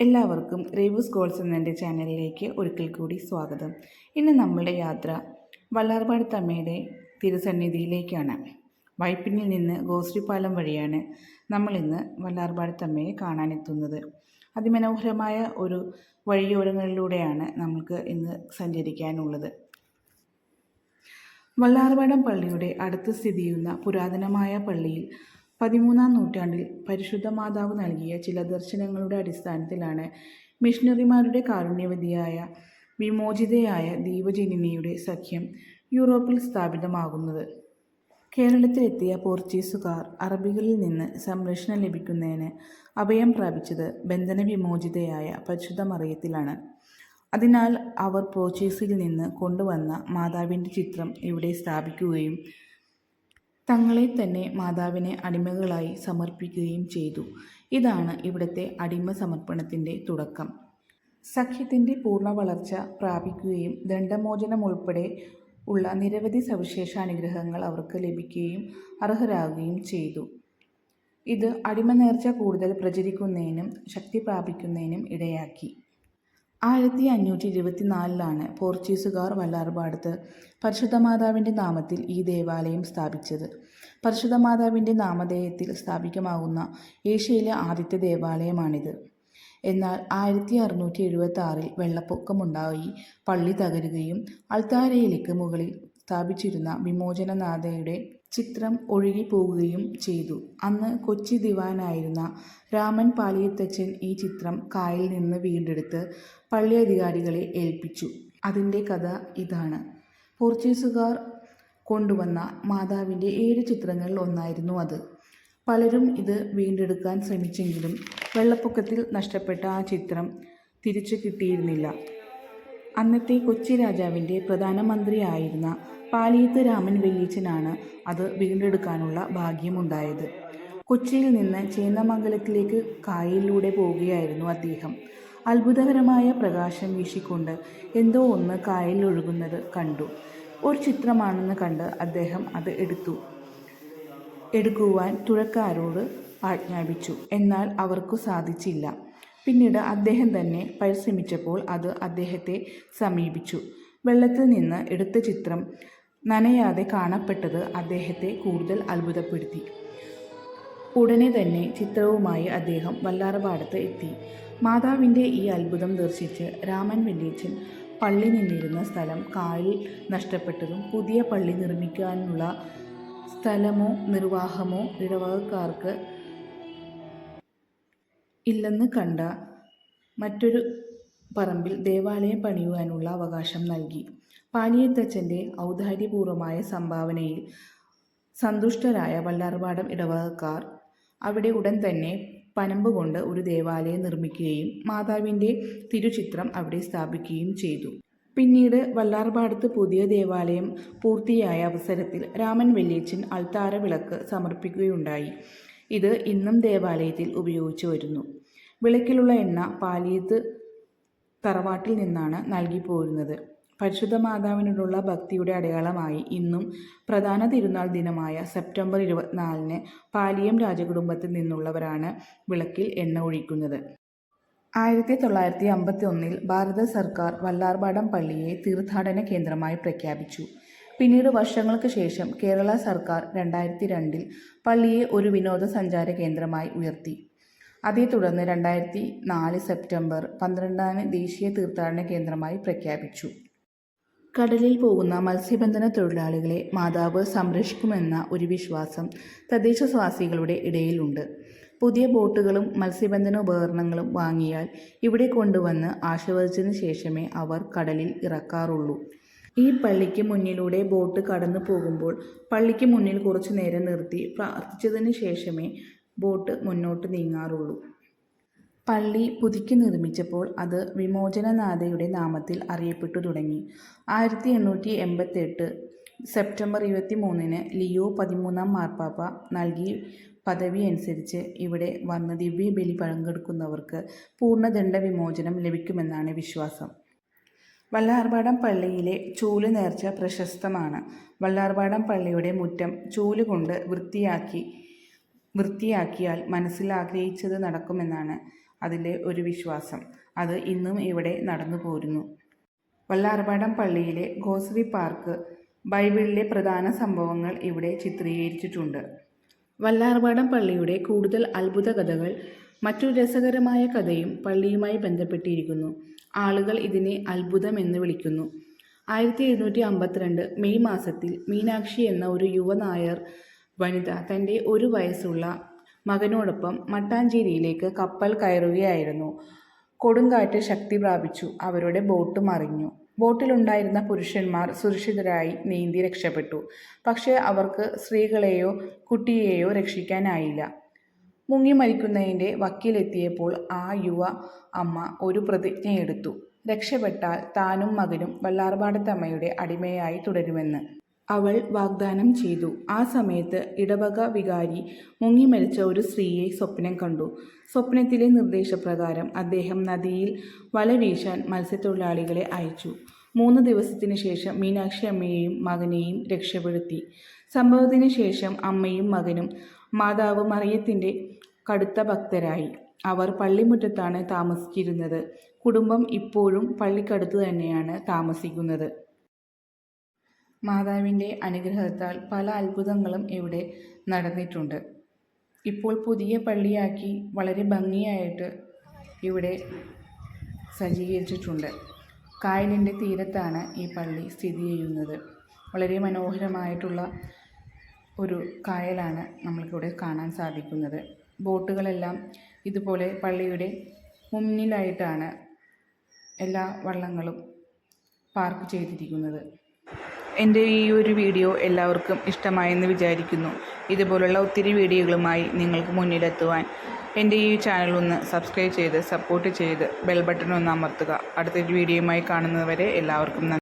എല്ലാവർക്കും റേവു ഗോൾസ് എന്ന ചാനലിലേക്ക് ഒരിക്കൽ കൂടി സ്വാഗതം. ഇന്ന് നമ്മളുടെ യാത്ര വല്ലാർപാട് തമ്മയുടെ തിരുസന്നിധിയിലേക്കാണ്. വൈപ്പിനിൽ നിന്ന് ഗോശ്രീപാലം വഴിയാണ് നമ്മളിന്ന് വള്ളാർപാട് തമ്മയെ കാണാനെത്തുന്നത്. അതിമനോഹരമായ ഒരു വഴിയോരങ്ങളിലൂടെയാണ് നമുക്ക് ഇന്ന് സഞ്ചരിക്കാനുള്ളത്. വല്ലാർപാടം പള്ളിയുടെ അടുത്ത് സ്ഥിതി ചെയ്യുന്ന പുരാതനമായ പള്ളിയിൽ പതിമൂന്നാം നൂറ്റാണ്ടിൽ പരിശുദ്ധ മാതാവ് നൽകിയ ചില ദർശനങ്ങളുടെ അടിസ്ഥാനത്തിലാണ് മിഷണറിമാരുടെ കാരുണ്യവതിയായ വിമോചിതയായ ദീപജനിനിയുടെ സഖ്യം യൂറോപ്പിൽ സ്ഥാപിതമാകുന്നത്. കേരളത്തിലെത്തിയ പോർച്ചുഗീസുകാർ അറബികളിൽ നിന്ന് സംരക്ഷണം ലഭിക്കുന്നതിന് അഭയം പ്രാപിച്ചത് ബന്ധന വിമോചിതയായ പരിശുദ്ധ മറിയത്തിലാണ് അതിനാൽ അവർ പോർച്ചുഗീസിൽ നിന്ന് കൊണ്ടുവന്ന മാതാവിന്റെ ചിത്രം ഇവിടെ സ്ഥാപിക്കുകയും തങ്ങളെ തന്നെ മാതാവിനെ അടിമകളായി സമർപ്പിക്കുകയും ചെയ്തു. ഇതാണ് ഇവിടുത്തെ അടിമ സമർപ്പണത്തിന്റെ തുടക്കം. സഖ്യത്തിന്റെ പൂർണ വളർച്ച പ്രാപിക്കുകയും ദണ്ഡമോചനം ഉൾപ്പെടെ ഉള്ള നിരവധി സവിശേഷ അനുഗ്രഹങ്ങൾ അവർക്ക് ലഭിക്കുകയും അർഹരാകുകയും ചെയ്തു. ഇത് അടിമ നേർച്ച കൂടുതൽ പ്രചരിക്കുന്നതിനും ശക്തി പ്രാപിക്കുന്നതിനും ഇടയാക്കി. ആയിരത്തി അഞ്ഞൂറ്റി ഇരുപത്തിനാലിലാണ് പോർച്ചുഗീസുകാർ വല്ലാർപാടത്ത് പരിശുദ്ധ മാതാവിന്റെ നാമത്തിൽ ഈ ദേവാലയം സ്ഥാപിച്ചത്. പരിശുദ്ധ മാതാവിന്റെ നാമധേയത്തിൽ സ്ഥാപിക്കമാകുന്ന ഏഷ്യയിലെ ആദ്യത്തെ ദേവാലയമാണിത്. എന്നാൽ ആയിരത്തി അറുന്നൂറ്റി എഴുപത്തി ആറിൽ വെള്ളപ്പൊക്കമുണ്ടായി പള്ളി തകരുകയും അൾത്താരയിലേക്ക് മുകളിൽ സ്ഥാപിച്ചിരുന്ന വിമോചനനാഥയുടെ ചിത്രം ഒഴുകിപ്പോകുകയും ചെയ്തു. അന്ന് കൊച്ചി ദിവാനായിരുന്ന രാമൻ പാലിയത്തച്ഛൻ ഈ ചിത്രം കായിൽ നിന്ന് വീണ്ടെടുത്ത് പള്ളി അധികാരികളെ ഏൽപ്പിച്ചു. അതിന്റെ കഥ ഇതാണ്. പോർച്ചുഗീസുകാർ കൊണ്ടുവന്ന മാതാവിന്റെ ഏഴ് ചിത്രങ്ങളിൽ ഒന്നായിരുന്നു അത്. പലരും ഇത് വീണ്ടെടുക്കാൻ ശ്രമിച്ചെങ്കിലും വെള്ളപ്പൊക്കത്തിൽ നഷ്ടപ്പെട്ട ആ ചിത്രം തിരിച്ചു കിട്ടിയിരുന്നില്ല. അന്നത്തെ കൊച്ചി രാജാവിന്റെ പ്രധാനമന്ത്രിയായിരുന്ന പാലിയത്ത് രാമൻ വെല്ലീച്ചനാണ് അത് വീണ്ടെടുക്കാനുള്ള ഭാഗ്യമുണ്ടായത്. കൊച്ചിയിൽ നിന്ന് ചേന്നമംഗലത്തിലേക്ക് കായലിലൂടെ പോവുകയായിരുന്നു അദ്ദേഹം. അത്ഭുതകരമായ പ്രകാശം വീശിക്കൊണ്ട് എന്തോ ഒന്ന് കായലിൽ ഒഴുകുന്നത് കണ്ടു. ഒരു ചിത്രമാണെന്ന് കണ്ട് അദ്ദേഹം അത് എടുത്തു. എടുക്കുവാൻ തുഴക്കാരോട് ആജ്ഞാപിച്ചു. എന്നാൽ അവർക്കു സാധിച്ചില്ല. പിന്നീട് അദ്ദേഹം തന്നെ പരിശ്രമിച്ചപ്പോൾ അത് അദ്ദേഹത്തെ സമീപിച്ചു. വെള്ളത്തിൽ നിന്ന് എടുത്ത ചിത്രം നനയാതെ കാണപ്പെട്ടത് അദ്ദേഹത്തെ കൂടുതൽ അത്ഭുതപ്പെടുത്തി. ഉടനെ തന്നെ ചിത്രവുമായി അദ്ദേഹം വല്ലാറപാടത്ത് എത്തി. മാതാവിന്റെ ഈ അത്ഭുതം ദർശിച്ച് രാമൻ വല്യച്ഛൻ പള്ളി നിന്നിരുന്ന സ്ഥലം കായൽ നഷ്ടപ്പെട്ടതും പുതിയ പള്ളി നിർമ്മിക്കാനുള്ള സ്ഥലമോ നിർവാഹമോ ഇടവകക്കാർക്ക് ഇല്ലെന്ന് കണ്ട മറ്റൊരു പറമ്പിൽ ദേവാലയം പണിയുവാനുള്ള അവകാശം നൽകി. പാലിയത്തച്ഛന്റെ ഔദാര്യപൂർവമായ സംഭാവനയിൽ സന്തുഷ്ടരായ വല്ലാർപാടം ഇടവകക്കാർ അവിടെ ഉടൻ തന്നെ പനമ്പ് കൊണ്ട് ഒരു ദേവാലയം നിർമ്മിക്കുകയും മാതാവിന്റെ തിരുചിത്രം അവിടെ സ്ഥാപിക്കുകയും ചെയ്തു. പിന്നീട് വല്ലാർപാടത്ത് പുതിയ ദേവാലയം പൂർത്തിയായ അവസരത്തിൽ രാമൻ വെല്ലിയച്ചൻ അൾത്താര വിളക്ക് സമർപ്പിക്കുകയുണ്ടായി. ഇത് ഇന്നും ദേവാലയത്തിൽ ഉപയോഗിച്ചു വരുന്നു. വിളക്കിലുള്ള എണ്ണ പാലിയത്ത് തറവാട്ടിൽ നിന്നാണ് നൽകി പോരുന്നത്. പരിശുദ്ധ മാതാവിനോടുള്ള ഭക്തിയുടെ അടയാളമായി ഇന്നും പ്രധാന തിരുനാൾ ദിനമായ സെപ്റ്റംബർ ഇരുപത്തിനാലിന് പാലിയം രാജകുടുംബത്തിൽ നിന്നുള്ളവരാണ് വിളക്കിൽ എണ്ണ ഒഴിക്കുന്നത്. ആയിരത്തി തൊള്ളായിരത്തി അമ്പത്തി ഒന്നിൽ ഭാരത സർക്കാർ വല്ലാർപാടം പള്ളിയെ തീർത്ഥാടന കേന്ദ്രമായി പ്രഖ്യാപിച്ചു. പിന്നീട് വർഷങ്ങൾക്ക് ശേഷം കേരള സർക്കാർ രണ്ടായിരത്തി രണ്ടിൽ പള്ളിയെ ഒരു വിനോദസഞ്ചാര കേന്ദ്രമായി ഉയർത്തി. അതേ തുടർന്ന് രണ്ടായിരത്തി നാല് സെപ്റ്റംബർ പന്ത്രണ്ടാമത് ദേശീയ തീർത്ഥാടന കേന്ദ്രമായി പ്രഖ്യാപിച്ചു. കടലിൽ പോകുന്ന മത്സ്യബന്ധന തൊഴിലാളികളെ മാതാവ് സംരക്ഷിക്കുമെന്ന ഒരു വിശ്വാസം തദ്ദേശവാസികളുടെ ഇടയിലുണ്ട്. പുതിയ ബോട്ടുകളും മത്സ്യബന്ധന ഉപകരണങ്ങളും വാങ്ങിയാൽ ഇവിടെ കൊണ്ടുവന്ന് ആശീർവദിച്ചതിന് ശേഷമേ അവർ കടലിൽ ഇറക്കാറുള്ളൂ. ഈ പള്ളിക്ക് മുന്നിലൂടെ ബോട്ട് കടന്നു പോകുമ്പോൾ പള്ളിക്ക് മുന്നിൽ കുറച്ചു നേരം നിർത്തി പ്രാർത്ഥിച്ചതിന് ശേഷമേ ബോട്ട് മുന്നോട്ട് നീങ്ങാറുള്ളൂ. പള്ളി പുതുക്കി നിർമ്മിച്ചപ്പോൾ അത് വിമോചനനാഥയുടെ നാമത്തിൽ അറിയപ്പെട്ടു തുടങ്ങി. ആയിരത്തി എണ്ണൂറ്റി എൺപത്തെട്ട് സെപ്റ്റംബർ ഇരുപത്തി മൂന്നിന് ലിയോ പതിമൂന്നാം മാർപ്പാപ്പ നൽകി പദവി അനുസരിച്ച് ഇവിടെ വന്ന് ദിവ്യബലി പങ്കെടുക്കുന്നവർക്ക് പൂർണദണ്ഡ വിമോചനം ലഭിക്കുമെന്നാണ് വിശ്വാസം. വല്ലാർപാടം പള്ളിയിലെ ചൂൽ നേർച്ച പ്രശസ്തമാണ്. വല്ലാർപാടം പള്ളിയുടെ മുറ്റം ചൂൽ കൊണ്ട് വൃത്തിയാക്കി വൃത്തിയാക്കിയാൽ മനസ്സിൽ ആഗ്രഹിച്ചത് നടക്കുമെന്നാണ് അതിലെ ഒരു വിശ്വാസം. അത് ഇന്നും ഇവിടെ നടന്നു പോരുന്നു. വല്ലാർപാടം പള്ളിയിലെ ഗോസറി പാർക്ക് ബൈബിളിലെ പ്രധാന സംഭവങ്ങൾ ഇവിടെ ചിത്രീകരിച്ചിട്ടുണ്ട്. വല്ലാർപാടം പള്ളിയുടെ കൂടുതൽ അത്ഭുത കഥകൾ മറ്റൊരു രസകരമായ കഥയും പള്ളിയുമായി ബന്ധപ്പെട്ടിരിക്കുന്നു. ആളുകൾ ഇതിനെ അത്ഭുതം എന്ന് വിളിക്കുന്നു. ആയിരത്തി എഴുന്നൂറ്റി അമ്പത്തിരണ്ട് മെയ് മാസത്തിൽ മീനാക്ഷി എന്ന ഒരു യുവനായർ വനിത തന്റെ ഒരു വയസ്സുള്ള മകനോടൊപ്പം മട്ടാഞ്ചേരിയിലേക്ക് കപ്പൽ കയറുകയായിരുന്നു. കൊടുങ്കാറ്റ് ശക്തി പ്രാപിച്ചു. അവരുടെ ബോട്ട് മറിഞ്ഞു. ബോട്ടിലുണ്ടായിരുന്ന പുരുഷന്മാർ സുരക്ഷിതരായി നീന്തി രക്ഷപ്പെട്ടു. പക്ഷേ അവർക്ക് സ്ത്രീകളെയോ കുട്ടിയെയോ രക്ഷിക്കാനായില്ല. മുങ്ങി മരിക്കുന്നതിന്റെ വക്കീലെത്തിയപ്പോൾ ആ യുവ അമ്മ ഒരു പ്രതിജ്ഞയെടുത്തു. രക്ഷപ്പെട്ടാൽ താനും മകനും വല്ലാർപാടത്തമ്മയുടെ അടിമയായി തുടരുമെന്ന്. അവൾ വാഗ്ദാനം ചെയ്തു. ആ സമയത്ത് ഇടവക വികാരി മുങ്ങി മരിച്ച ഒരു സ്ത്രീയെ സ്വപ്നം കണ്ടു. സ്വപ്നത്തിലെ നിർദ്ദേശപ്രകാരം അദ്ദേഹം നദിയിൽ വല വീശാൻ മത്സ്യത്തൊഴിലാളികളെ അയച്ചു. മൂന്ന് ദിവസത്തിന് ശേഷം മീനാക്ഷി അമ്മയെയും മകനെയും രക്ഷപ്പെടുത്തി. സംഭവത്തിന് ശേഷം അമ്മയും മകനും മാതാവ് മറിയത്തിന്റെ കടുത്ത ഭക്തരായി. അവർ പള്ളിമുറ്റത്താണ് താമസിച്ചിരുന്നത്. കുടുംബം ഇപ്പോഴും പള്ളിക്കടുത്ത് തന്നെയാണ് താമസിക്കുന്നത്. മാതാവിന്റെ അനുഗ്രഹത്താൽ പല അത്ഭുതങ്ങളും ഇവിടെ നടന്നിട്ടുണ്ട്. ഇപ്പോൾ പുതിയ പള്ളിയാക്കി വളരെ ഭംഗിയായിട്ട് ഇവിടെ സജ്ജീകരിച്ചിട്ടുണ്ട്. കായലിന്റെ തീരത്താണ് ഈ പള്ളി സ്ഥിതി ചെയ്യുന്നത്. വളരെ മനോഹരമായിട്ടുള്ള ഒരു കായലാണ് നമ്മൾക്കിവിടെ കാണാൻ സാധിക്കുന്നത്. ബോട്ടുകളെല്ലാം ഇതുപോലെ പള്ളിയുടെ മുന്നിലായിട്ടാണ് എല്ലാ വള്ളങ്ങളും പാർക്ക് ചെയ്തിരിക്കുന്നത്. എന്റെ ഈ ഒരു വീഡിയോ എല്ലാവർക്കും ഇഷ്ടമായെന്ന് വിചാരിക്കുന്നു. ഇതുപോലുള്ള ഒത്തിരി വീഡിയോകളുമായി നിങ്ങൾക്ക് മുന്നിലെത്തുവാൻ എന്റെ ഈ ചാനൽ ഒന്ന് സബ്സ്ക്രൈബ് ചെയ്ത് സപ്പോർട്ട് ചെയ്ത് ബെൽ ബട്ടൺ ഒന്ന് അമർത്തുക. അടുത്തൊരു വീഡിയോയുമായി കാണുന്നതുവരെ എല്ലാവർക്കും നന്ദി.